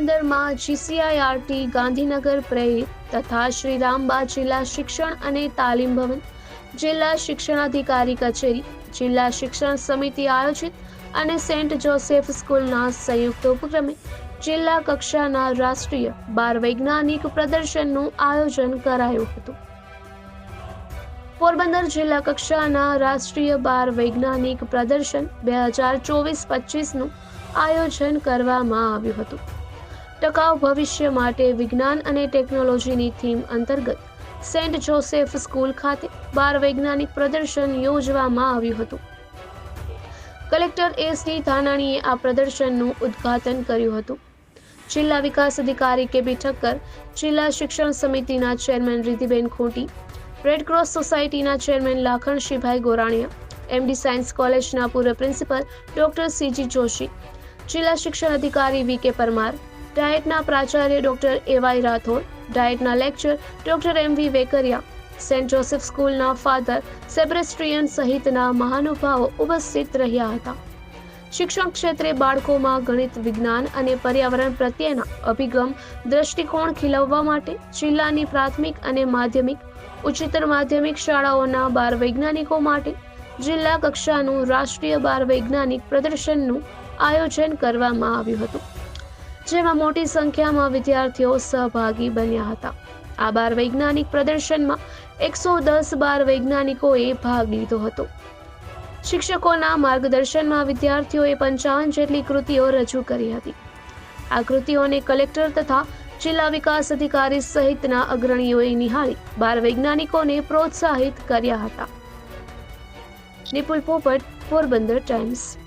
કક્ષામાં જીસીઆઈઆરટી ગાંધીનગર પ્રેરિત તથા શ્રી રામબા જિલ્લા શિક્ષણ અને તાલીમ ભવન, જિલ્લા શિક્ષણાધિકારી કચેરી, જિલ્લા શિક્ષણ સમિતિ આયોજિત અને સેન્ટ જોસેફ સ્કૂલના સંયુક્ત ઉપક્રમે જિલ્લા કક્ષાના રાષ્ટ્રીય બાર વૈજ્ઞાનિક પ્રદર્શનનું આયોજન કરાયું હતું. પોરબંદર જિલ્લા કક્ષાના રાષ્ટ્રીય બાર વૈજ્ઞાનિક પ્રદર્શન બે હજાર ચોવીસ પચીસનું આયોજન કરવામાં આવ્યું હતું. ટકાઉ ભવિષ્ય માટે વિજ્ઞાન અને ટેકનોલોજીની થીમ અંતર્ગત સેન્ટ જોસેફ સ્કૂલ ખાતે બાર વૈજ્ઞાનિક પ્રદર્શન યોજવામાં આવ્યું હતું. કલેક્ટર એસ ડી ધાનાણીએ આ પ્રદર્શનનું ઉદ્ઘાટન કર્યું હતું. જિલ્લા વિકાસ અધિકારી કે બી ઠક્કર, જિલ્લા શિક્ષણ સમિતિના ચેરમેન રિધિબેન ખોટી રેડક્રોસ સોસાયટીના chairman Lakhanshibhai Gorania, MD science કોલેજના પૂર્વ પ્રિન્સિપલ ડોક્ટર સીજી જોશી, જિલ્લા શિક્ષણ અધિકારી વી કે પરમાર ડાયટના પ્રાચાર્ય doctor એવાય Rathod, ડાયટના lecture doctor M V Vekaria, saint Joseph સ્કૂલના ફાધર સેબ્રેસ્ટ્રિયન સહિતના મહાનુભાવો ઉપસ્થિત રહ્યા હતા. શિક્ષણ ક્ષેત્રે બાળકોમાં ગણિત, વિજ્ઞાન અને પર્યાવરણ પ્રત્યેના અભિગમ દ્રષ્ટિકોણ ખીલવવા માટે જિલ્લાની પ્રાથમિક અને માધ્યમિક, ઉચ્ચતર માધ્યમિક શાળાઓના બાર વૈજ્ઞાનિકો માટે જિલ્લા કક્ષાનું રાષ્ટ્રીય બાર વૈજ્ઞાનિક પ્રદર્શનનું આયોજન કરવામાં આવ્યું હતું. જેમાં મોટી સંખ્યામાં વિદ્યાર્થીઓ સહભાગી બન્યા હતા. આ બાર વૈજ્ઞાનિક પ્રદર્શનમાં એકસો દસ બાર વૈજ્ઞાનિકોએ ભાગ લીધો હતો. શિક્ષકોના માર્ગદર્શનમાં વિદ્યાર્થીઓએ પંચાવન જેટલી કૃતિઓ રજૂ કરી હતી. આ કૃતિઓને કલેક્ટર તથા જિલ્લા વિકાસ અધિકારી સહિતના અગ્રણીઓએ નિહાળી બાર વૈજ્ઞાનિકોને પ્રોત્સાહિત કર્યા હતા. નિપુલ પોપટ, પોરબંદર ટાઈમ્સ.